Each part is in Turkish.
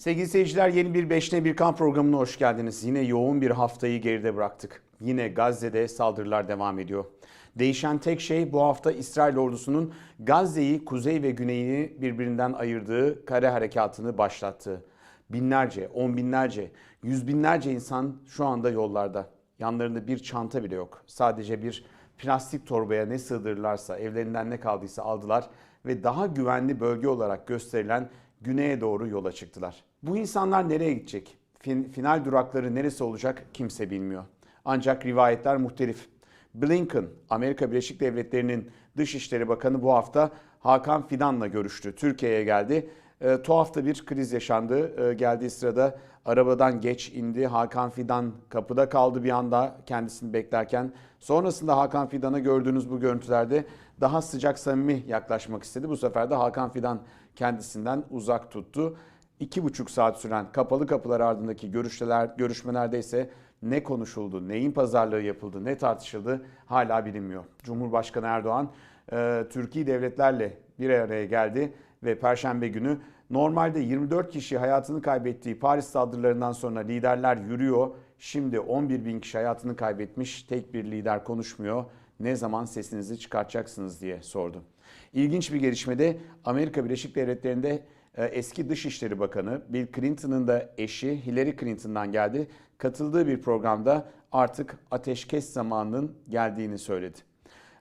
Sevgili seyirciler yeni bir 5'te bir kan programına hoş geldiniz. Yine yoğun bir haftayı geride bıraktık. Yine Gazze'de saldırılar devam ediyor. Değişen tek şey bu hafta İsrail ordusunun Gazze'yi kuzey ve güneyini birbirinden ayırdığı kare harekatını başlattığı. Binlerce, on binlerce, yüz binlerce insan şu anda yollarda. Yanlarında bir çanta bile yok. Sadece bir plastik torbaya ne sığdırırlarsa, evlerinden ne kaldıysa aldılar ve daha güvenli bölge olarak gösterilen güneye doğru yola çıktılar. Bu insanlar nereye gidecek? Fin- final durakları neresi olacak kimse bilmiyor. Ancak rivayetler muhtelif. Blinken, Amerika Birleşik Devletleri'nin Dışişleri Bakanı bu hafta Hakan Fidan'la görüştü. Türkiye'ye geldi. E, tuhaf bir kriz yaşandı. E, geldiği sırada arabadan geç indi. Hakan Fidan kapıda kaldı bir anda kendisini beklerken. Sonrasında Hakan Fidan'a gördüğünüz bu görüntülerde daha sıcak samimi yaklaşmak istedi. Bu sefer de Hakan Fidan kendisinden uzak tuttu. İki buçuk saat süren kapalı kapılar ardındaki görüşmeler, görüşmelerde ise ne konuşuldu, neyin pazarlığı yapıldı, ne tartışıldı hala bilinmiyor. Cumhurbaşkanı Erdoğan e, Türkiye devletlerle bir araya geldi ve Perşembe günü normalde 24 kişi hayatını kaybettiği Paris saldırılarından sonra liderler yürüyor. Şimdi 11 bin kişi hayatını kaybetmiş tek bir lider konuşmuyor. Ne zaman sesinizi çıkartacaksınız diye sordu. İlginç bir gelişmede Amerika Birleşik Devletleri'nde eski Dışişleri Bakanı Bill Clinton'ın da eşi Hillary Clinton'dan geldi. Katıldığı bir programda artık ateşkes zamanının geldiğini söyledi.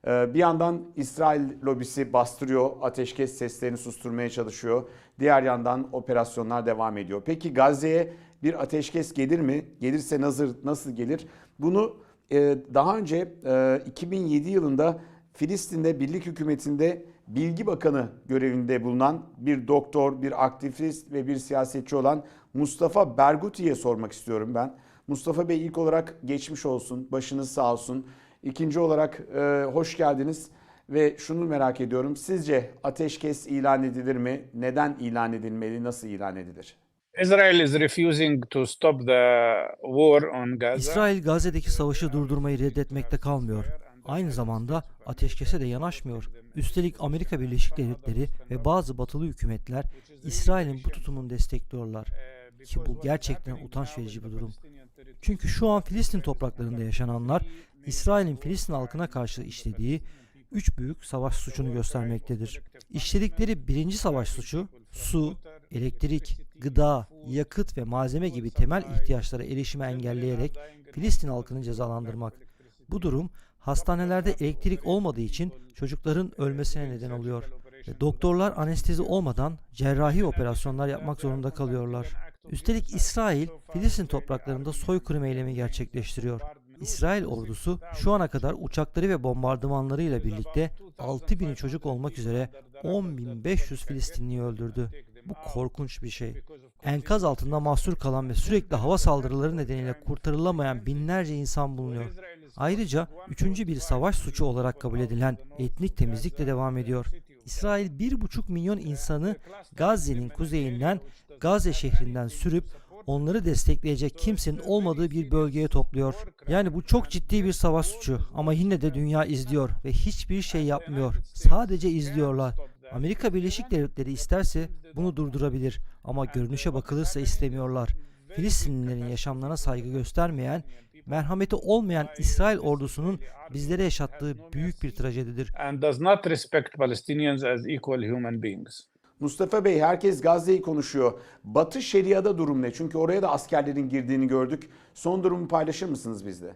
Ee, Bir yandan İsrail lobisi bastırıyor, ateşkes seslerini susturmaya çalışıyor. Diğer yandan operasyonlar devam ediyor. Peki Gazze'ye bir ateşkes gelir mi? Gelirse nasıl nasıl gelir? Bunu e, daha önce e, 2007 yılında Filistin'de birlik hükümetinde bilgi bakanı görevinde bulunan bir doktor, bir aktivist ve bir siyasetçi olan Mustafa Berguti'ye sormak istiyorum ben. Mustafa Bey ilk olarak geçmiş olsun, başınız sağ olsun. İkinci olarak e, hoş geldiniz ve şunu merak ediyorum. Sizce ateşkes ilan edilir mi? Neden ilan edilmeli? Nasıl ilan edilir? Israel is refusing to stop the war on Gaza. İsrail Gazze'deki savaşı durdurmayı reddetmekte kalmıyor. Aynı zamanda ateşkese de yanaşmıyor. Üstelik Amerika Birleşik Devletleri ve bazı batılı hükümetler İsrail'in bu tutumunu destekliyorlar. Ki bu gerçekten utanç verici bir durum. Çünkü şu an Filistin topraklarında yaşananlar İsrail'in Filistin halkına karşı işlediği üç büyük savaş suçunu göstermektedir. İşledikleri birinci savaş suçu su, elektrik, gıda, yakıt ve malzeme gibi temel ihtiyaçlara erişimi engelleyerek Filistin halkını cezalandırmak. Bu durum hastanelerde elektrik olmadığı için çocukların ölmesine neden oluyor. Ve doktorlar anestezi olmadan cerrahi operasyonlar yapmak zorunda kalıyorlar. Üstelik İsrail, Filistin topraklarında soykırım eylemi gerçekleştiriyor. İsrail ordusu şu ana kadar uçakları ve bombardımanlarıyla birlikte 6000 çocuk olmak üzere 10.500 Filistinliyi öldürdü. Bu korkunç bir şey. Enkaz altında mahsur kalan ve sürekli hava saldırıları nedeniyle kurtarılamayan binlerce insan bulunuyor. Ayrıca üçüncü bir savaş suçu olarak kabul edilen etnik temizlik de devam ediyor. İsrail 1,5 milyon insanı Gazze'nin kuzeyinden Gazze şehrinden sürüp onları destekleyecek kimsenin olmadığı bir bölgeye topluyor. Yani bu çok ciddi bir savaş suçu ama yine de dünya izliyor ve hiçbir şey yapmıyor. Sadece izliyorlar. Amerika Birleşik Devletleri isterse bunu durdurabilir ama görünüşe bakılırsa istemiyorlar. Filistinlilerin yaşamlarına saygı göstermeyen, merhameti olmayan İsrail ordusunun bizlere yaşattığı büyük bir trajedidir. Mustafa Bey herkes Gazze'yi konuşuyor. Batı Şeria'da durum ne? Çünkü oraya da askerlerin girdiğini gördük. Son durumu paylaşır mısınız bizle?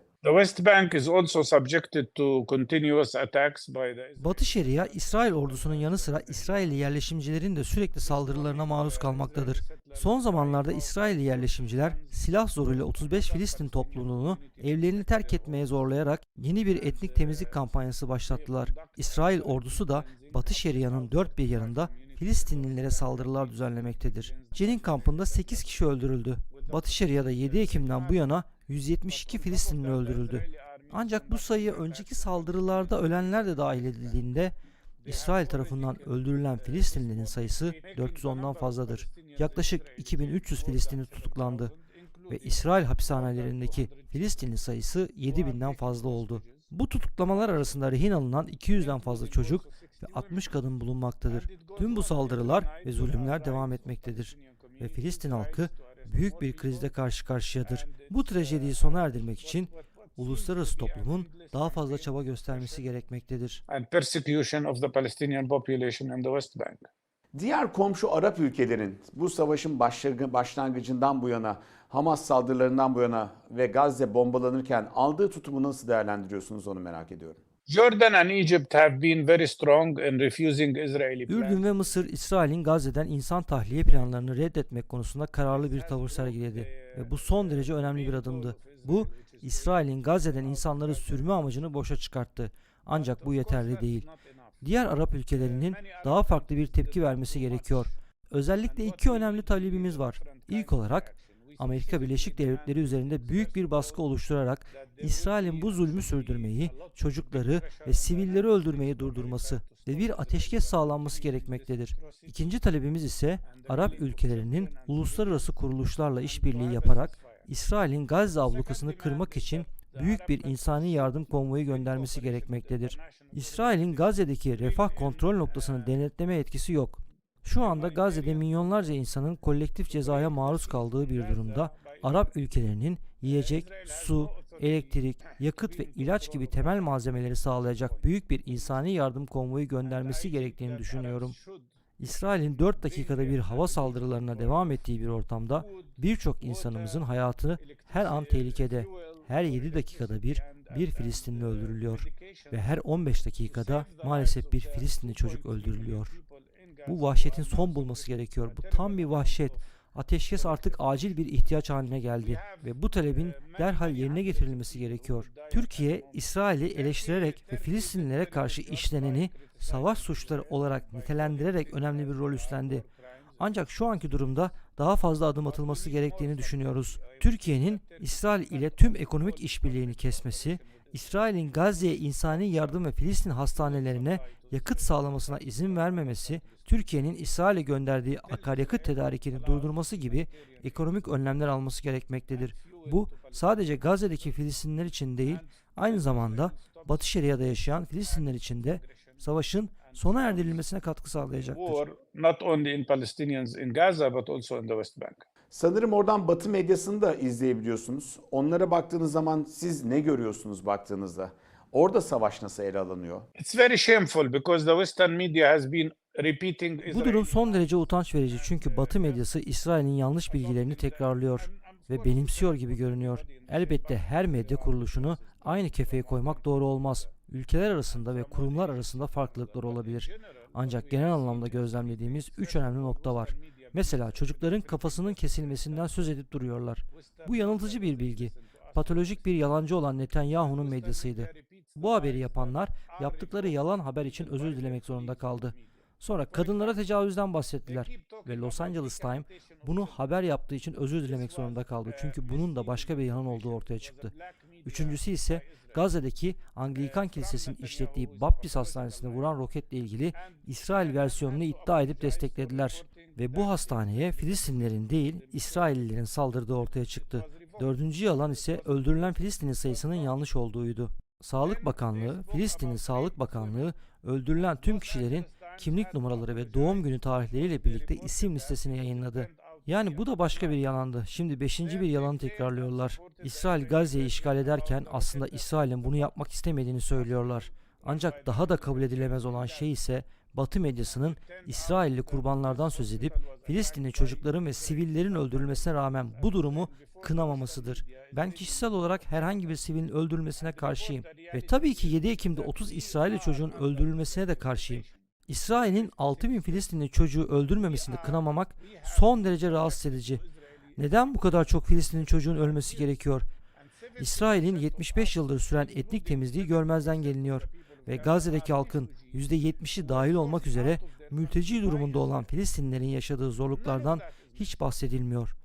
Batı Şeria, İsrail ordusunun yanı sıra İsrailli yerleşimcilerin de sürekli saldırılarına maruz kalmaktadır. Son zamanlarda İsrailli yerleşimciler silah zoruyla 35 Filistin topluluğunu evlerini terk etmeye zorlayarak yeni bir etnik temizlik kampanyası başlattılar. İsrail ordusu da Batı Şeria'nın dört bir yanında Filistinlilere saldırılar düzenlemektedir. Cenin kampında 8 kişi öldürüldü. Batı Şeria'da 7 Ekim'den bu yana 172 Filistinli öldürüldü. Ancak bu sayıya önceki saldırılarda ölenler de dahil edildiğinde İsrail tarafından öldürülen Filistinlilerin sayısı 410'dan fazladır. Yaklaşık 2300 Filistinli tutuklandı ve İsrail hapishanelerindeki Filistinli sayısı 7000'den fazla oldu. Bu tutuklamalar arasında rehin alınan 200'den fazla çocuk ve 60 kadın bulunmaktadır. Tüm bu saldırılar ve zulümler devam etmektedir. ve Filistin halkı büyük bir krizle karşı karşıyadır. Bu trajediyi sona erdirmek için uluslararası toplumun daha fazla çaba göstermesi gerekmektedir. and persecution of the Palestinian population in the West Bank. Diğer komşu Arap ülkelerin bu savaşın başlangı- başlangıcından bu yana, Hamas saldırılarından bu yana ve Gazze bombalanırken aldığı tutumu nasıl değerlendiriyorsunuz onu merak ediyorum. Jordan and Egypt have been very strong in refusing Israeli plans. Ürdün ve Mısır, İsrail'in Gazze'den insan tahliye planlarını reddetmek konusunda kararlı bir tavır sergiledi ve bu son derece önemli bir adımdı. Bu, İsrail'in Gazze'den insanları sürme amacını boşa çıkarttı. Ancak bu yeterli değil. Diğer Arap ülkelerinin daha farklı bir tepki vermesi gerekiyor. Özellikle iki önemli talebimiz var. İlk olarak Amerika Birleşik Devletleri üzerinde büyük bir baskı oluşturarak İsrail'in bu zulmü sürdürmeyi, çocukları ve sivilleri öldürmeyi durdurması ve bir ateşkes sağlanması gerekmektedir. İkinci talebimiz ise Arap ülkelerinin uluslararası kuruluşlarla işbirliği yaparak İsrail'in Gazze ablukasını kırmak için büyük bir insani yardım konvoyu göndermesi gerekmektedir. İsrail'in Gazze'deki refah kontrol noktasını denetleme etkisi yok. Şu anda Gazze'de milyonlarca insanın kolektif cezaya maruz kaldığı bir durumda Arap ülkelerinin yiyecek, su, elektrik, yakıt ve ilaç gibi temel malzemeleri sağlayacak büyük bir insani yardım konvoyu göndermesi gerektiğini düşünüyorum. İsrail'in 4 dakikada bir hava saldırılarına devam ettiği bir ortamda birçok insanımızın hayatı her an tehlikede. Her 7 dakikada bir bir Filistinli öldürülüyor ve her 15 dakikada maalesef bir Filistinli çocuk öldürülüyor. Bu vahşetin son bulması gerekiyor. Bu tam bir vahşet. Ateşkes artık acil bir ihtiyaç haline geldi ve bu talebin derhal yerine getirilmesi gerekiyor. Türkiye, İsrail'i eleştirerek ve Filistinlilere karşı işleneni savaş suçları olarak nitelendirerek önemli bir rol üstlendi. Ancak şu anki durumda daha fazla adım atılması gerektiğini düşünüyoruz. Türkiye'nin İsrail ile tüm ekonomik işbirliğini kesmesi, İsrail'in Gazze'ye insani yardım ve Filistin hastanelerine yakıt sağlamasına izin vermemesi, Türkiye'nin İsrail'e gönderdiği akaryakıt tedarikini durdurması gibi ekonomik önlemler alması gerekmektedir. Bu sadece Gazze'deki Filistinler için değil, aynı zamanda Batı Şeria'da yaşayan Filistinler için de savaşın sona erdirilmesine katkı sağlayacaktır. Sanırım oradan Batı medyasını da izleyebiliyorsunuz. Onlara baktığınız zaman siz ne görüyorsunuz baktığınızda? Orada savaş nasıl ele alınıyor? It's very shameful because the Western media has been repeating Bu durum son derece utanç verici çünkü Batı medyası İsrail'in yanlış bilgilerini tekrarlıyor ve benimsiyor gibi görünüyor. Elbette her medya kuruluşunu aynı kefeye koymak doğru olmaz. Ülkeler arasında ve kurumlar arasında farklılıklar olabilir. Ancak genel anlamda gözlemlediğimiz üç önemli nokta var. Mesela çocukların kafasının kesilmesinden söz edip duruyorlar. Bu yanıltıcı bir bilgi. Patolojik bir yalancı olan Netanyahu'nun medyasıydı. Bu haberi yapanlar yaptıkları yalan haber için özür dilemek zorunda kaldı. Sonra kadınlara tecavüzden bahsettiler ve Los Angeles Times bunu haber yaptığı için özür dilemek zorunda kaldı. Çünkü bunun da başka bir yalan olduğu ortaya çıktı. Üçüncüsü ise Gazze'deki Anglikan Kilisesi'nin işlettiği Baptist Hastanesi'ne vuran roketle ilgili İsrail versiyonunu iddia edip desteklediler. Ve bu hastaneye Filistinlerin değil İsraillilerin saldırdığı ortaya çıktı. Dördüncü yalan ise öldürülen Filistinli sayısının yanlış olduğuydu. Sağlık Bakanlığı, Filistin'in Sağlık Bakanlığı öldürülen tüm kişilerin kimlik numaraları ve doğum günü tarihleriyle birlikte isim listesini yayınladı. Yani bu da başka bir yalandı. Şimdi beşinci bir yalanı tekrarlıyorlar. İsrail Gazze'yi işgal ederken aslında İsrail'in bunu yapmak istemediğini söylüyorlar. Ancak daha da kabul edilemez olan şey ise Batı medyasının İsrailli kurbanlardan söz edip Filistinli çocukların ve sivillerin öldürülmesine rağmen bu durumu kınamamasıdır. Ben kişisel olarak herhangi bir sivilin öldürülmesine karşıyım. Ve tabii ki 7 Ekim'de 30 İsrailli çocuğun öldürülmesine de karşıyım. İsrail'in 6000 Filistinli çocuğu öldürmemesini kınamamak son derece rahatsız edici. Neden bu kadar çok Filistinli çocuğun ölmesi gerekiyor? İsrail'in 75 yıldır süren etnik temizliği görmezden geliniyor ve Gazze'deki halkın %70'i dahil olmak üzere mülteci durumunda olan Filistinlilerin yaşadığı zorluklardan hiç bahsedilmiyor.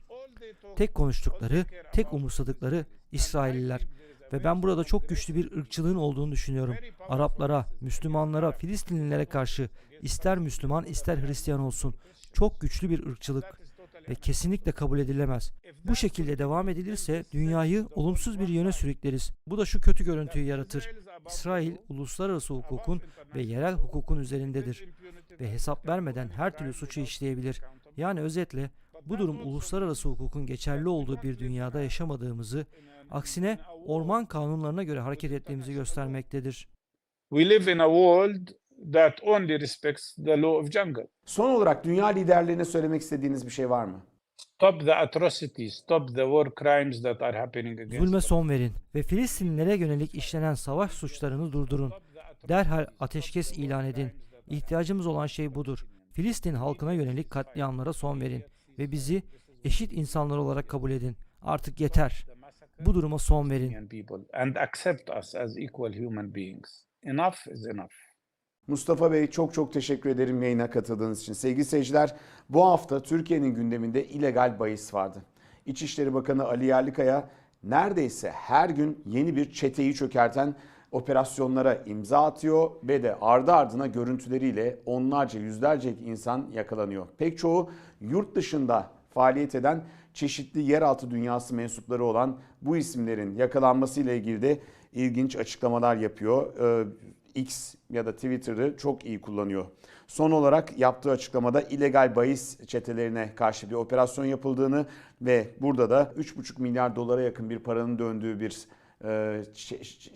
Tek konuştukları, tek umursadıkları İsrailliler. Ve ben burada çok güçlü bir ırkçılığın olduğunu düşünüyorum. Araplara, Müslümanlara, Filistinlilere karşı ister Müslüman ister Hristiyan olsun çok güçlü bir ırkçılık ve kesinlikle kabul edilemez. Bu şekilde devam edilirse dünyayı olumsuz bir yöne sürükleriz. Bu da şu kötü görüntüyü yaratır. İsrail uluslararası hukukun ve yerel hukukun üzerindedir ve hesap vermeden her türlü suçu işleyebilir. Yani özetle Bu durum uluslararası hukukun geçerli olduğu bir dünyada yaşamadığımızı, aksine orman kanunlarına göre hareket ettiğimizi göstermektedir. We live in a world that only respects the law of jungle. Son olarak dünya liderlerine söylemek istediğiniz bir şey var mı? Stop the atrocities, stop the war crimes that are happening against Zulme son verin ve Filistinlilere yönelik işlenen savaş suçlarını durdurun. Derhal ateşkes ilan edin. İhtiyacımız olan şey budur. Filistin halkına yönelik katliamlara son verin ve bizi eşit insanlar olarak kabul edin. Artık yeter. Bu duruma son verin. And accept us as equal human beings. Enough is enough. Mustafa Bey çok çok teşekkür ederim yayına katıldığınız için. Sevgili seyirciler bu hafta Türkiye'nin gündeminde illegal bahis vardı. İçişleri Bakanı Ali Yerlikaya neredeyse her gün yeni bir çeteyi çökerten operasyonlara imza atıyor ve de ardı ardına görüntüleriyle onlarca yüzlerce insan yakalanıyor. Pek çoğu yurt dışında faaliyet eden çeşitli yeraltı dünyası mensupları olan bu isimlerin yakalanmasıyla ilgili de ilginç açıklamalar yapıyor. Ee, X ya da Twitter'ı çok iyi kullanıyor. Son olarak yaptığı açıklamada illegal bahis çetelerine karşı bir operasyon yapıldığını ve burada da 3,5 milyar dolara yakın bir paranın döndüğü bir e,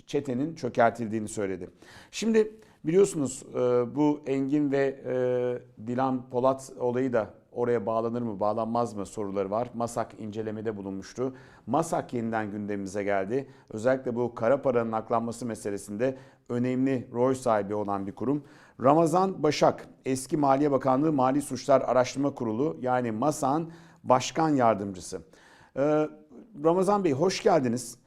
çetenin çökertildiğini söyledi. Şimdi biliyorsunuz e, bu Engin ve e, Dilan Polat olayı da oraya bağlanır mı bağlanmaz mı soruları var. Masak incelemede bulunmuştu. Masak yeniden gündemimize geldi. Özellikle bu kara paranın aklanması meselesinde önemli rol sahibi olan bir kurum. Ramazan Başak, eski Maliye Bakanlığı Mali Suçlar Araştırma Kurulu yani MASAK'ın başkan yardımcısı. Ee, Ramazan Bey hoş geldiniz.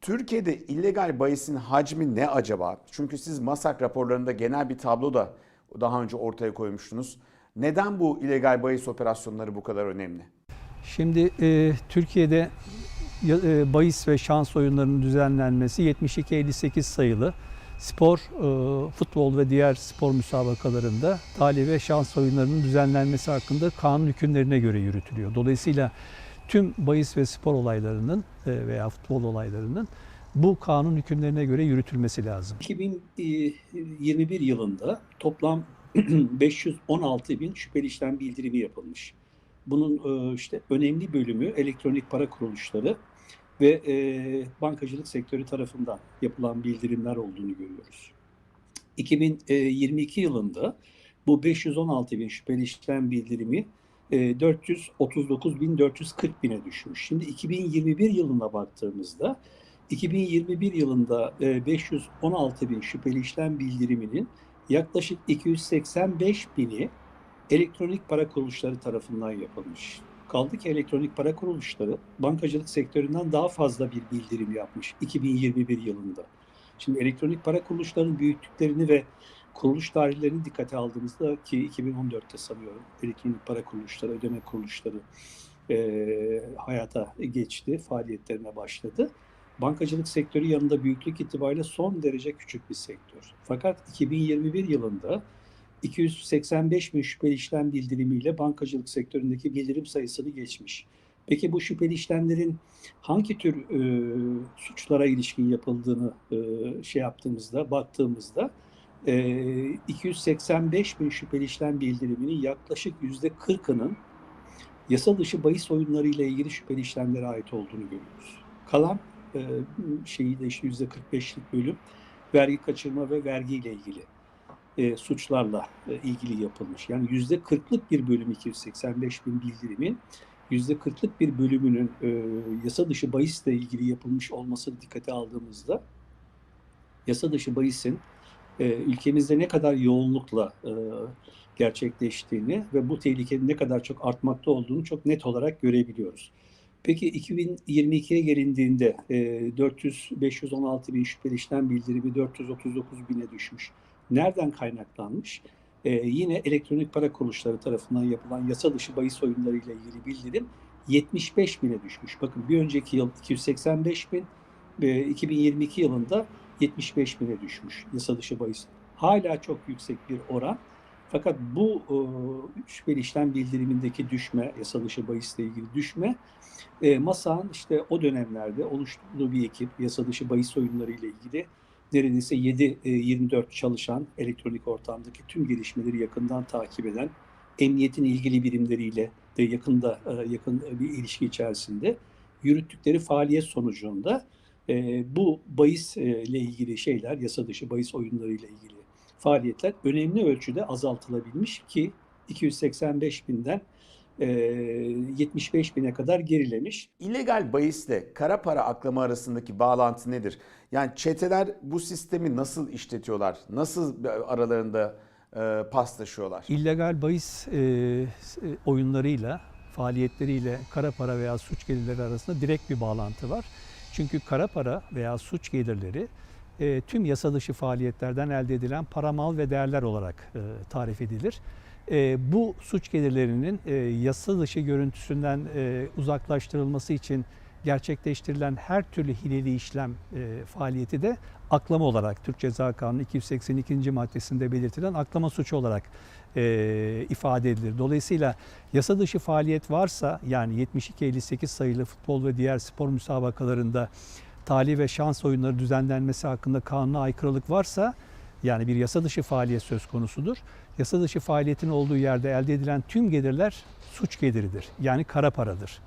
Türkiye'de illegal bahisin hacmi ne acaba? Çünkü siz MASAK raporlarında genel bir tablo da daha önce ortaya koymuştunuz. Neden bu illegal bahis operasyonları bu kadar önemli? Şimdi e, Türkiye'de e, bahis ve şans oyunlarının düzenlenmesi 72-58 sayılı spor, e, futbol ve diğer spor müsabakalarında talih ve şans oyunlarının düzenlenmesi hakkında kanun hükümlerine göre yürütülüyor. Dolayısıyla tüm bahis ve spor olaylarının e, veya futbol olaylarının bu kanun hükümlerine göre yürütülmesi lazım. 2021 yılında toplam 516 bin şüpheli işlem bildirimi yapılmış. Bunun e, işte önemli bölümü elektronik para kuruluşları ve e, bankacılık sektörü tarafından yapılan bildirimler olduğunu görüyoruz. 2022 yılında bu 516 bin şüpheli işlem bildirimi e, 439.440 bine düşmüş. Şimdi 2021 yılına baktığımızda 2021 yılında e, 516 bin şüpheli işlem bildiriminin yaklaşık 285 bini elektronik para kuruluşları tarafından yapılmış. Kaldı ki elektronik para kuruluşları bankacılık sektöründen daha fazla bir bildirim yapmış 2021 yılında. Şimdi elektronik para kuruluşlarının büyüklüklerini ve kuruluş tarihlerini dikkate aldığımızda ki 2014'te sanıyorum elektronik para kuruluşları, ödeme kuruluşları e, hayata geçti, faaliyetlerine başladı. Bankacılık sektörü yanında büyüklük itibariyle son derece küçük bir sektör. Fakat 2021 yılında 285 bin şüpheli işlem bildirimiyle bankacılık sektöründeki bildirim sayısını geçmiş. Peki bu şüpheli işlemlerin hangi tür e, suçlara ilişkin yapıldığını e, şey yaptığımızda, baktığımızda e, 285 bin şüpheli işlem bildiriminin yaklaşık yüzde 40'ının yasa dışı bahis oyunları ile ilgili şüpheli işlemlere ait olduğunu görüyoruz. Kalan e, şeyi de işte yüzde 45'lik bölüm vergi kaçırma ve vergi ile ilgili e, suçlarla e, ilgili yapılmış. Yani yüzde 40'lık bir bölüm 285 bin bildirimin yüzde 40'lık bir bölümünün e, yasa dışı bahisle ilgili yapılmış olmasını dikkate aldığımızda yasa dışı bahisin e, ülkemizde ne kadar yoğunlukla e, gerçekleştiğini ve bu tehlikenin ne kadar çok artmakta olduğunu çok net olarak görebiliyoruz. Peki 2022'ye gelindiğinde e, 400 516 bin şüpheli işlem bildirimi 439 bine düşmüş. Nereden kaynaklanmış? E, yine elektronik para kuruluşları tarafından yapılan yasa dışı bahis oyunları ile ilgili bildirim 75 bine düşmüş. Bakın bir önceki yıl 285 bin, e, 2022 yılında 75 bine düşmüş yasa dışı bahis. Hala çok yüksek bir oran. Fakat bu e, şüpheli işlem bildirimindeki düşme, yasa dışı bahisle ilgili düşme, e, MASA'nın işte o dönemlerde oluşturduğu bir ekip, yasa dışı bahis oyunları ile ilgili neredeyse 7-24 çalışan elektronik ortamdaki tüm gelişmeleri yakından takip eden emniyetin ilgili birimleriyle de yakında e, yakın bir ilişki içerisinde yürüttükleri faaliyet sonucunda e, bu bahis e, ile ilgili şeyler, yasa dışı bahis oyunları ile ilgili faaliyetler önemli ölçüde azaltılabilmiş ki 285 binden e, 75 bine kadar gerilemiş. İllegal bahisle kara para aklama arasındaki bağlantı nedir? Yani çeteler bu sistemi nasıl işletiyorlar? Nasıl aralarında e, paslaşıyorlar? İllegal bahis e, e, oyunlarıyla, faaliyetleriyle kara para veya suç gelirleri arasında direkt bir bağlantı var. Çünkü kara para veya suç gelirleri e, tüm yasa dışı faaliyetlerden elde edilen para, mal ve değerler olarak e, tarif edilir. E, bu suç gelirlerinin e, yasa dışı görüntüsünden e, uzaklaştırılması için gerçekleştirilen her türlü hileli işlem e, faaliyeti de aklama olarak Türk Ceza Kanunu 282. maddesinde belirtilen aklama suçu olarak e, ifade edilir. Dolayısıyla yasa dışı faaliyet varsa yani 72-58 sayılı futbol ve diğer spor müsabakalarında tali ve şans oyunları düzenlenmesi hakkında kanuna aykırılık varsa yani bir yasa dışı faaliyet söz konusudur. Yasa dışı faaliyetin olduğu yerde elde edilen tüm gelirler suç geliridir. Yani kara paradır.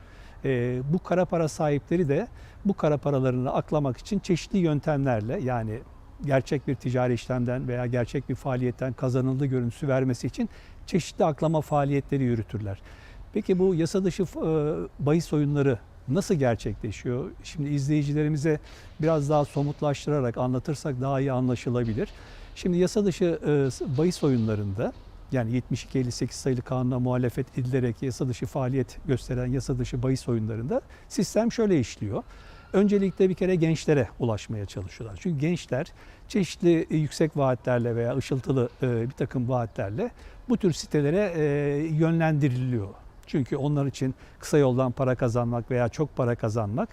Ee, bu kara para sahipleri de bu kara paralarını aklamak için çeşitli yöntemlerle yani gerçek bir ticari işlemden veya gerçek bir faaliyetten kazanıldığı görüntüsü vermesi için çeşitli aklama faaliyetleri yürütürler. Peki bu yasa dışı e, bahis oyunları nasıl gerçekleşiyor? Şimdi izleyicilerimize biraz daha somutlaştırarak anlatırsak daha iyi anlaşılabilir. Şimdi yasa dışı e, bahis oyunlarında yani 72-58 sayılı kanuna muhalefet edilerek yasa dışı faaliyet gösteren yasa dışı bahis oyunlarında sistem şöyle işliyor. Öncelikle bir kere gençlere ulaşmaya çalışıyorlar. Çünkü gençler çeşitli e, yüksek vaatlerle veya ışıltılı e, bir takım vaatlerle bu tür sitelere e, yönlendiriliyor. Çünkü onlar için kısa yoldan para kazanmak veya çok para kazanmak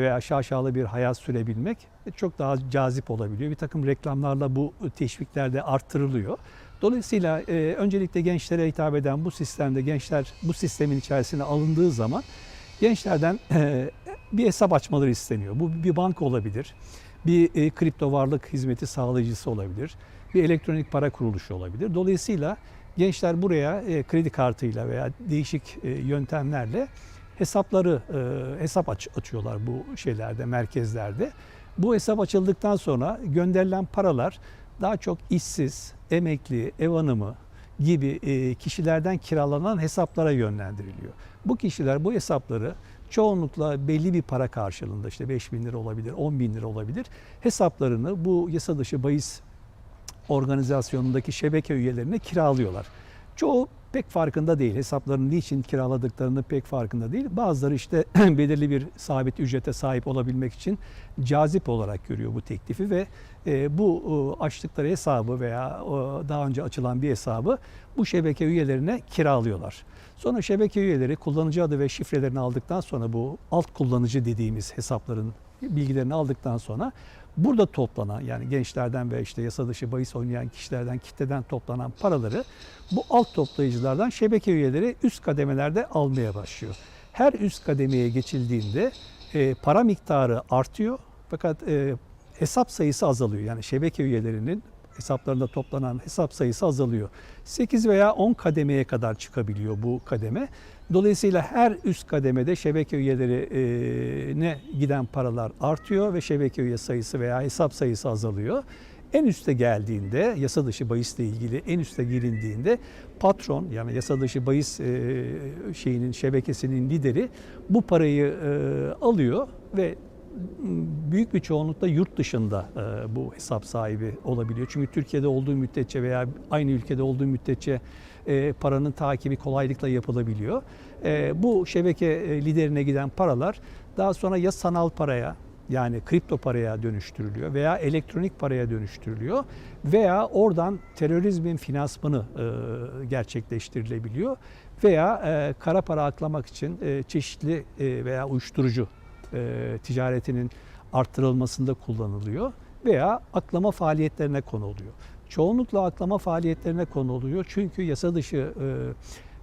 veya şaşalı bir hayat sürebilmek çok daha cazip olabiliyor. Bir takım reklamlarla bu teşvikler de arttırılıyor. Dolayısıyla e, öncelikle gençlere hitap eden bu sistemde gençler bu sistemin içerisine alındığı zaman gençlerden e, bir hesap açmaları isteniyor. Bu bir banka olabilir, bir e, kripto varlık hizmeti sağlayıcısı olabilir, bir elektronik para kuruluşu olabilir. Dolayısıyla gençler buraya e, kredi kartıyla veya değişik e, yöntemlerle hesapları e, hesap aç, açıyorlar bu şeylerde, merkezlerde. Bu hesap açıldıktan sonra gönderilen paralar daha çok işsiz, emekli, ev hanımı gibi e, kişilerden kiralanan hesaplara yönlendiriliyor. Bu kişiler bu hesapları çoğunlukla belli bir para karşılığında işte 5 bin lira olabilir, 10 bin lira olabilir hesaplarını bu yasa dışı bahis organizasyonundaki şebeke üyelerine kiralıyorlar. Çoğu pek farkında değil. Hesaplarını niçin kiraladıklarını pek farkında değil. Bazıları işte belirli bir sabit ücrete sahip olabilmek için cazip olarak görüyor bu teklifi ve e, bu e, açtıkları hesabı veya e, daha önce açılan bir hesabı bu şebeke üyelerine kiralıyorlar. Sonra şebeke üyeleri kullanıcı adı ve şifrelerini aldıktan sonra bu alt kullanıcı dediğimiz hesapların bilgilerini aldıktan sonra burada toplanan yani gençlerden ve işte yasa dışı bahis oynayan kişilerden kitleden toplanan paraları bu alt toplayıcılardan şebeke üyeleri üst kademelerde almaya başlıyor. Her üst kademeye geçildiğinde e, para miktarı artıyor fakat e, hesap sayısı azalıyor. Yani şebeke üyelerinin hesaplarında toplanan hesap sayısı azalıyor. 8 veya 10 kademeye kadar çıkabiliyor bu kademe. Dolayısıyla her üst kademede şebeke üyelerine giden paralar artıyor ve şebeke üye sayısı veya hesap sayısı azalıyor. En üste geldiğinde yasa dışı bahisle ilgili en üste girildiğinde patron yani yasa dışı bahis şeyinin şebekesinin lideri bu parayı alıyor ve büyük bir çoğunlukla yurt dışında e, bu hesap sahibi olabiliyor. Çünkü Türkiye'de olduğu müddetçe veya aynı ülkede olduğu müddetçe e, paranın takibi kolaylıkla yapılabiliyor. E, bu şebeke liderine giden paralar daha sonra ya sanal paraya yani kripto paraya dönüştürülüyor veya elektronik paraya dönüştürülüyor veya oradan terörizmin finansmanı gerçekleştirilebiliyor veya kara para aklamak için çeşitli veya uyuşturucu e, ticaretinin arttırılmasında kullanılıyor veya aklama faaliyetlerine konuluyor. Çoğunlukla aklama faaliyetlerine konuluyor çünkü yasa dışı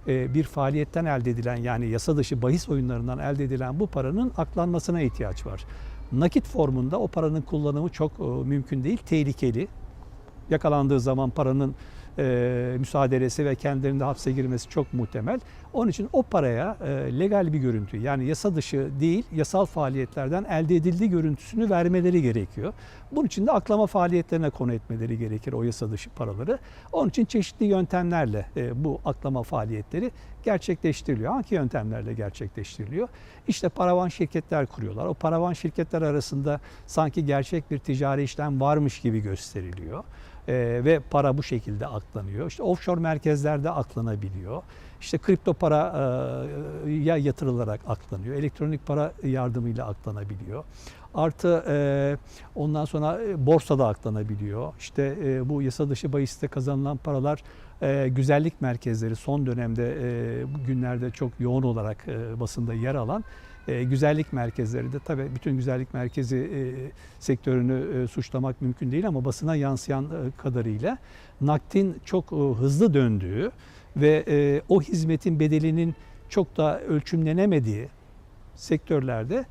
e, e, bir faaliyetten elde edilen yani yasa dışı bahis oyunlarından elde edilen bu paranın aklanmasına ihtiyaç var. Nakit formunda o paranın kullanımı çok e, mümkün değil, tehlikeli. Yakalandığı zaman paranın e, müsaadesi ve kendilerinde hapse girmesi çok muhtemel. Onun için o paraya e, legal bir görüntü yani yasa dışı değil yasal faaliyetlerden elde edildiği görüntüsünü vermeleri gerekiyor. Bunun için de aklama faaliyetlerine konu etmeleri gerekir o yasa dışı paraları. Onun için çeşitli yöntemlerle e, bu aklama faaliyetleri gerçekleştiriliyor. Hangi yöntemlerle gerçekleştiriliyor? İşte paravan şirketler kuruyorlar. O paravan şirketler arasında sanki gerçek bir ticari işlem varmış gibi gösteriliyor. Ee, ve para bu şekilde aklanıyor. İşte offshore merkezlerde aklanabiliyor. İşte kripto para e, ya yatırılarak aklanıyor. Elektronik para yardımıyla aklanabiliyor. Artı e, ondan sonra e, borsada aklanabiliyor. İşte e, bu yasa dışı bahiste kazanılan paralar e, güzellik merkezleri son dönemde e, günlerde çok yoğun olarak e, basında yer alan e, güzellik merkezleri de tabii bütün güzellik merkezi e, sektörünü e, suçlamak mümkün değil ama basına yansıyan kadarıyla nakdin çok hızlı döndüğü ve o hizmetin bedelinin çok da ölçümlenemediği sektörlerde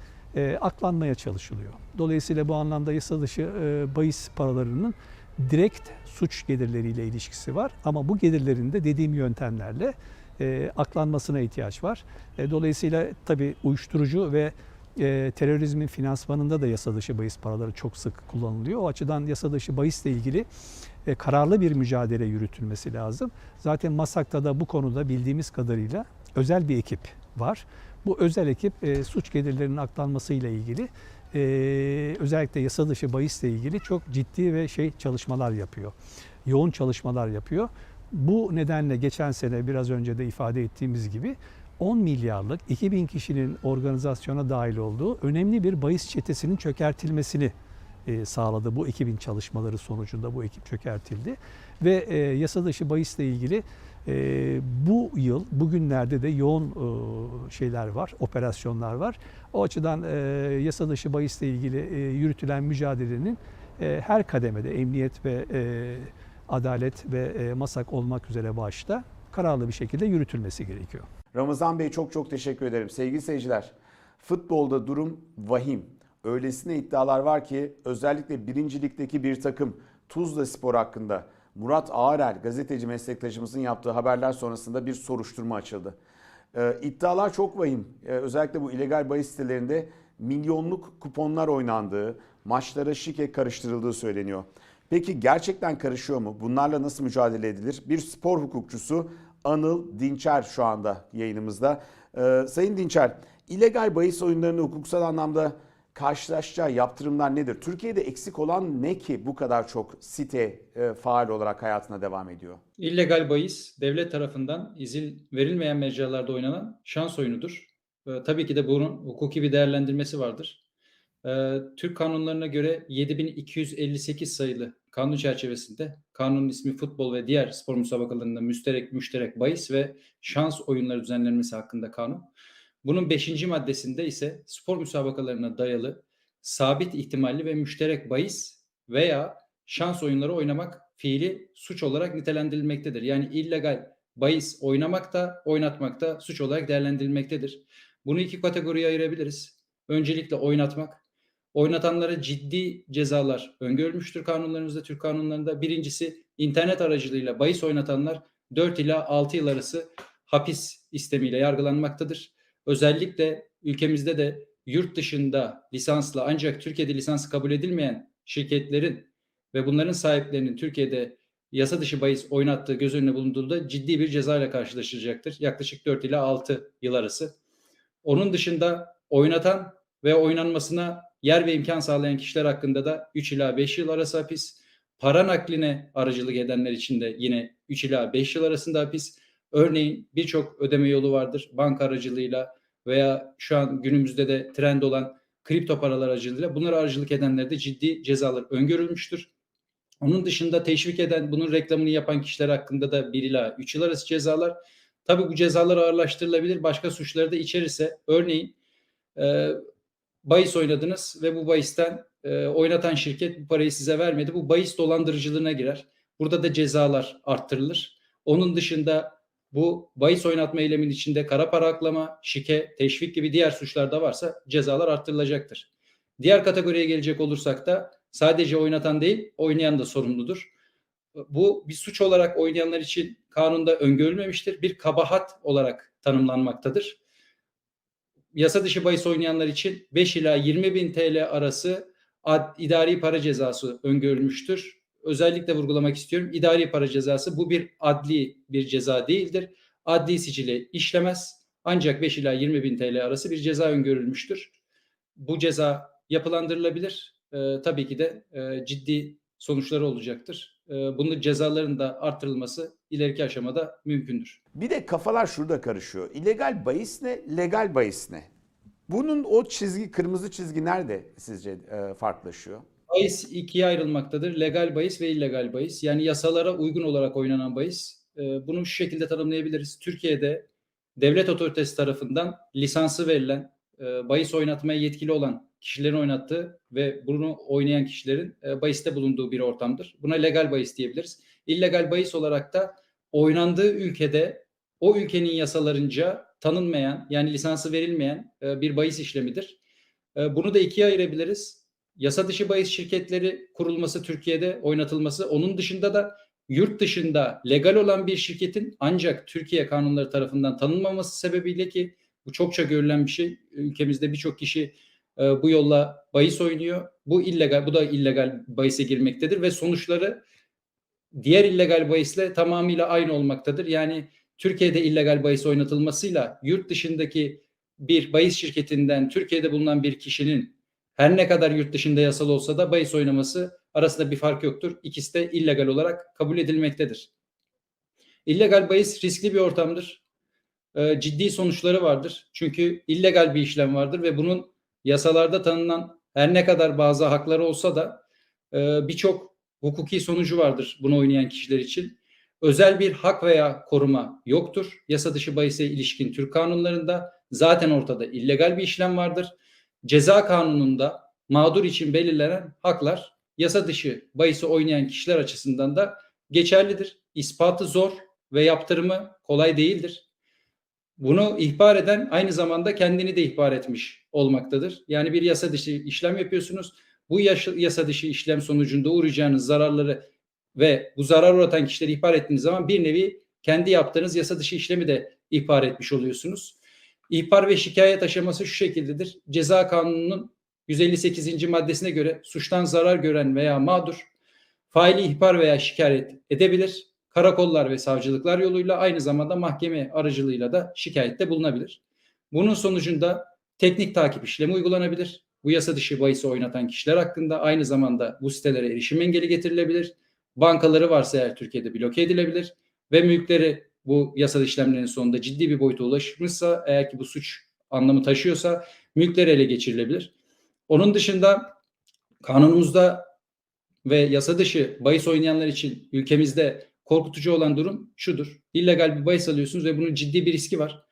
aklanmaya çalışılıyor. Dolayısıyla bu anlamda yasa dışı bahis paralarının direkt suç gelirleriyle ilişkisi var ama bu gelirlerin de dediğim yöntemlerle e, aklanmasına ihtiyaç var. E, dolayısıyla tabii uyuşturucu ve e, terörizmin finansmanında da yasa dışı bahis paraları çok sık kullanılıyor. O açıdan yasa dışı bahisle ilgili e, kararlı bir mücadele yürütülmesi lazım. Zaten Masak'ta da bu konuda bildiğimiz kadarıyla özel bir ekip var. Bu özel ekip e, suç gelirlerinin aklanmasıyla ilgili e, özellikle yasa dışı bahisle ilgili çok ciddi ve şey çalışmalar yapıyor. Yoğun çalışmalar yapıyor. Bu nedenle geçen sene biraz önce de ifade ettiğimiz gibi 10 milyarlık 2000 kişinin organizasyona dahil olduğu önemli bir bahis çetesinin çökertilmesini e, sağladı. Bu ekibin çalışmaları sonucunda bu ekip çökertildi. Ve e, yasa dışı bahisle ilgili e, bu yıl, bugünlerde de yoğun şeyler var, operasyonlar var. O açıdan yasa dışı bahisle ilgili yürütülen mücadelenin her kademede emniyet ve adalet ve e, masak olmak üzere başta kararlı bir şekilde yürütülmesi gerekiyor. Ramazan Bey çok çok teşekkür ederim. Sevgili seyirciler, futbolda durum vahim. Öylesine iddialar var ki özellikle birincilikteki bir takım Tuzla Spor hakkında Murat Ağarel gazeteci meslektaşımızın yaptığı haberler sonrasında bir soruşturma açıldı. Ee, iddialar çok vahim. Ee, özellikle bu illegal bahis sitelerinde milyonluk kuponlar oynandığı, maçlara şike karıştırıldığı söyleniyor. Peki gerçekten karışıyor mu? Bunlarla nasıl mücadele edilir? Bir spor hukukçusu Anıl Dinçer şu anda yayınımızda. Ee, Sayın Dinçer, illegal bahis oyunlarını hukuksal anlamda karşılaşacağı yaptırımlar nedir? Türkiye'de eksik olan ne ki bu kadar çok site e, faal olarak hayatına devam ediyor? İllegal bahis devlet tarafından izin verilmeyen mecralarda oynanan şans oyunudur. Ee, tabii ki de bunun hukuki bir değerlendirmesi vardır. Ee, Türk kanunlarına göre 7258 sayılı kanun çerçevesinde kanunun ismi futbol ve diğer spor müsabakalarında müşterek müşterek bahis ve şans oyunları düzenlenmesi hakkında kanun. Bunun 5. maddesinde ise spor müsabakalarına dayalı sabit ihtimalli ve müşterek bahis veya şans oyunları oynamak fiili suç olarak nitelendirilmektedir. Yani illegal bahis oynamak da oynatmak da suç olarak değerlendirilmektedir. Bunu iki kategoriye ayırabiliriz. Öncelikle oynatmak. Oynatanlara ciddi cezalar öngörülmüştür kanunlarımızda, Türk kanunlarında. Birincisi internet aracılığıyla bahis oynatanlar 4 ila 6 yıl arası hapis istemiyle yargılanmaktadır. Özellikle ülkemizde de yurt dışında lisanslı ancak Türkiye'de lisansı kabul edilmeyen şirketlerin ve bunların sahiplerinin Türkiye'de yasa dışı bahis oynattığı göz önüne bulunduğunda ciddi bir ceza ile karşılaşacaktır. Yaklaşık 4 ila 6 yıl arası. Onun dışında oynatan ve oynanmasına yer ve imkan sağlayan kişiler hakkında da 3 ila 5 yıl arası hapis. Para nakline aracılık edenler için de yine 3 ila 5 yıl arasında hapis. Örneğin birçok ödeme yolu vardır banka aracılığıyla veya şu an günümüzde de trend olan kripto paralar aracılığıyla bunlara aracılık edenlerde ciddi cezalar öngörülmüştür. Onun dışında teşvik eden, bunun reklamını yapan kişiler hakkında da 1 ila 3 yıl arası cezalar. Tabii bu cezalar ağırlaştırılabilir. Başka suçları da içerirse örneğin e, bahis oynadınız ve bu bahisten e, oynatan şirket bu parayı size vermedi. Bu bahis dolandırıcılığına girer. Burada da cezalar arttırılır. Onun dışında bu bahis oynatma eyleminin içinde kara para aklama, şike, teşvik gibi diğer suçlar da varsa cezalar arttırılacaktır. Diğer kategoriye gelecek olursak da sadece oynatan değil, oynayan da sorumludur. bu bir suç olarak oynayanlar için kanunda öngörülmemiştir. Bir kabahat olarak tanımlanmaktadır. Yasa dışı bahis oynayanlar için 5 ila 20 bin TL arası ad, idari para cezası öngörülmüştür. Özellikle vurgulamak istiyorum. İdari para cezası bu bir adli bir ceza değildir. Adli sicili işlemez. Ancak 5 ila 20 bin TL arası bir ceza öngörülmüştür. Bu ceza yapılandırılabilir. Ee, tabii ki de e, ciddi sonuçları olacaktır. Ee, bunun cezaların da artırılması ileriki aşamada mümkündür. Bir de kafalar şurada karışıyor. İllegal bahis ne, legal bahis ne? Bunun o çizgi, kırmızı çizgi nerede sizce e, farklılaşıyor? Bahis ikiye ayrılmaktadır. Legal bahis ve illegal bahis. Yani yasalara uygun olarak oynanan bahis. Ee, Bunu şu şekilde tanımlayabiliriz. Türkiye'de devlet otoritesi tarafından lisansı verilen, e, bahis oynatmaya yetkili olan kişilerin oynattığı ve bunu oynayan kişilerin e, bahiste bulunduğu bir ortamdır. Buna legal bahis diyebiliriz. İllegal bahis olarak da oynandığı ülkede o ülkenin yasalarınca tanınmayan yani lisansı verilmeyen e, bir bahis işlemidir. E, Bunu da ikiye ayırabiliriz. Yasa dışı bahis şirketleri kurulması Türkiye'de oynatılması. Onun dışında da yurt dışında legal olan bir şirketin ancak Türkiye kanunları tarafından tanınmaması sebebiyle ki bu çokça görülen bir şey. Ülkemizde birçok kişi e, bu yolla bahis oynuyor. Bu illegal, bu da illegal bahise girmektedir ve sonuçları diğer illegal bahisle tamamıyla aynı olmaktadır. Yani Türkiye'de illegal bahis oynatılmasıyla yurt dışındaki bir bahis şirketinden Türkiye'de bulunan bir kişinin her ne kadar yurt dışında yasal olsa da bahis oynaması arasında bir fark yoktur. İkisi de illegal olarak kabul edilmektedir. İllegal bahis riskli bir ortamdır. Ee, ciddi sonuçları vardır. Çünkü illegal bir işlem vardır ve bunun yasalarda tanınan her ne kadar bazı hakları olsa da e, birçok hukuki sonucu vardır bunu oynayan kişiler için. Özel bir hak veya koruma yoktur. Yasa dışı bahise ilişkin Türk kanunlarında zaten ortada illegal bir işlem vardır. Ceza kanununda mağdur için belirlenen haklar yasa dışı bahisi oynayan kişiler açısından da geçerlidir. İspatı zor ve yaptırımı kolay değildir. Bunu ihbar eden aynı zamanda kendini de ihbar etmiş olmaktadır. Yani bir yasa dışı işlem yapıyorsunuz. Bu yasa dışı işlem sonucunda uğrayacağınız zararları ve bu zarar uğratan kişileri ihbar ettiğiniz zaman bir nevi kendi yaptığınız yasa dışı işlemi de ihbar etmiş oluyorsunuz. İhbar ve şikayet aşaması şu şekildedir. Ceza kanununun 158. maddesine göre suçtan zarar gören veya mağdur faili ihbar veya şikayet edebilir. Karakollar ve savcılıklar yoluyla aynı zamanda mahkeme aracılığıyla da şikayette bulunabilir. Bunun sonucunda teknik takip işlemi uygulanabilir. Bu yasa dışı bahisi oynatan kişiler hakkında aynı zamanda bu sitelere erişim engeli getirilebilir. Bankaları varsa eğer Türkiye'de bloke edilebilir ve mülkleri bu yasal işlemlerin sonunda ciddi bir boyuta ulaşmışsa eğer ki bu suç anlamı taşıyorsa mülkleri ele geçirilebilir. Onun dışında kanunumuzda ve yasa dışı bahis oynayanlar için ülkemizde korkutucu olan durum şudur. İllegal bir bahis alıyorsunuz ve bunun ciddi bir riski var.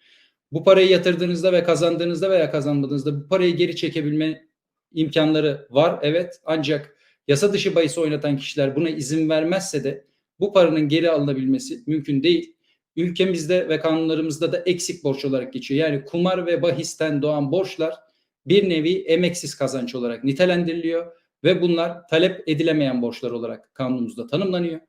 Bu parayı yatırdığınızda ve kazandığınızda veya kazanmadığınızda bu parayı geri çekebilme imkanları var evet ancak yasa dışı bahis oynatan kişiler buna izin vermezse de bu paranın geri alınabilmesi mümkün değil. Ülkemizde ve kanunlarımızda da eksik borç olarak geçiyor. Yani kumar ve bahisten doğan borçlar bir nevi emeksiz kazanç olarak nitelendiriliyor ve bunlar talep edilemeyen borçlar olarak kanunumuzda tanımlanıyor.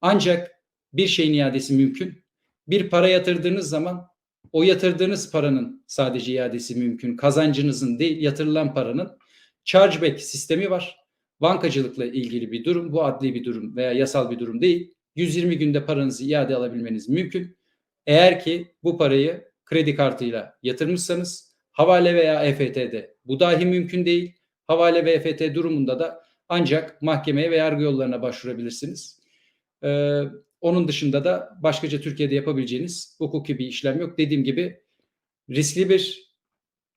Ancak bir şeyin iadesi mümkün. Bir para yatırdığınız zaman o yatırdığınız paranın sadece iadesi mümkün. Kazancınızın değil yatırılan paranın chargeback sistemi var. Bankacılıkla ilgili bir durum. Bu adli bir durum veya yasal bir durum değil. 120 günde paranızı iade alabilmeniz mümkün. Eğer ki bu parayı kredi kartıyla yatırmışsanız havale veya EFT'de bu dahi mümkün değil. Havale ve EFT durumunda da ancak mahkemeye ve yargı yollarına başvurabilirsiniz. Ee, onun dışında da başkaca Türkiye'de yapabileceğiniz hukuki bir işlem yok. Dediğim gibi riskli bir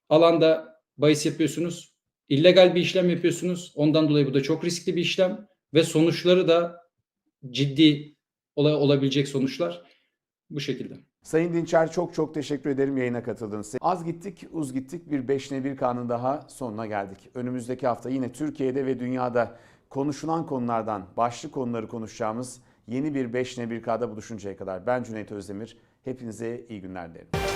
alanda bahis yapıyorsunuz. illegal bir işlem yapıyorsunuz. Ondan dolayı bu da çok riskli bir işlem ve sonuçları da ciddi ola, olabilecek sonuçlar bu şekilde. Sayın Dinçer çok çok teşekkür ederim yayına katıldığınız için. Az gittik, uz gittik bir 5 ne 1 kanun daha sonuna geldik. Önümüzdeki hafta yine Türkiye'de ve dünyada konuşulan konulardan başlı konuları konuşacağımız yeni bir 5 ne 1 K'da buluşuncaya kadar ben Cüneyt Özdemir. Hepinize iyi günler dilerim.